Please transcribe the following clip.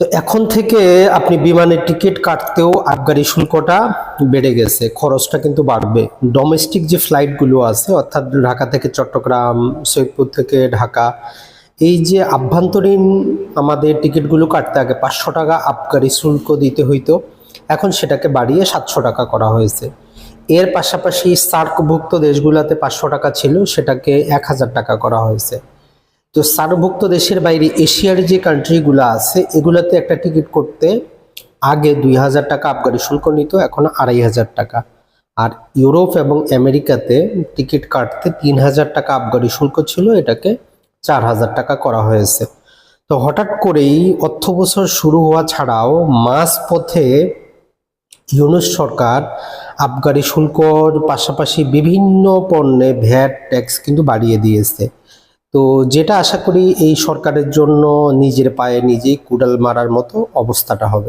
তো এখন থেকে আপনি বিমানের টিকিট কাটতেও আবগারি শুল্কটা বেড়ে গেছে, খরচটা কিন্তু বাড়বে। ডোমেস্টিক যে ফ্লাইটগুলো আছে, অর্থাৎ ঢাকা থেকে চট্টগ্রাম, সৈয়দপুর থেকে ঢাকা, এই যে আভ্যন্তরীণ আমাদের টিকিটগুলো কাটতে আগে পাঁচশো টাকা আবগারি শুল্ক দিতে হইতো, এখন সেটাকে বাড়িয়ে সাতশো টাকা করা হয়েছে। এর পাশাপাশি সার্কভুক্ত দেশগুলোতে পাঁচশো টাকা ছিল, সেটাকে এক হাজার টাকা করা হয়েছে। তো সার্কভুক্ত দেশের বাইরে এশিয়ার যে কান্ট্রিগুলো আছে, এগুলোতে একটা টিকিট করতে আগে দুই হাজার টাকা আবগারি শুল্ক নিত, এখন আড়াই হাজার টাকা। আর ইউরোপ এবং আমেরিকাতে টিকিট কাটতে তিন হাজার টাকা আবগারি শুল্ক ছিল, এটাকে চার হাজার টাকা করা হয়েছে। তো হঠাৎ করেই অর্থ বছর শুরু হওয়া ছাড়াও মাস পথে ইউনুস সরকার আবগারি শুল্কর পাশাপাশি বিভিন্ন পণ্যে ভ্যাট ট্যাক্স কিন্তু বাড়িয়ে দিয়েছে। তো যেটা আশা করি এই সরকারের জন্য নিজের পায়ে নিজেই কুড়াল মারার মতো অবস্থাটা হবে।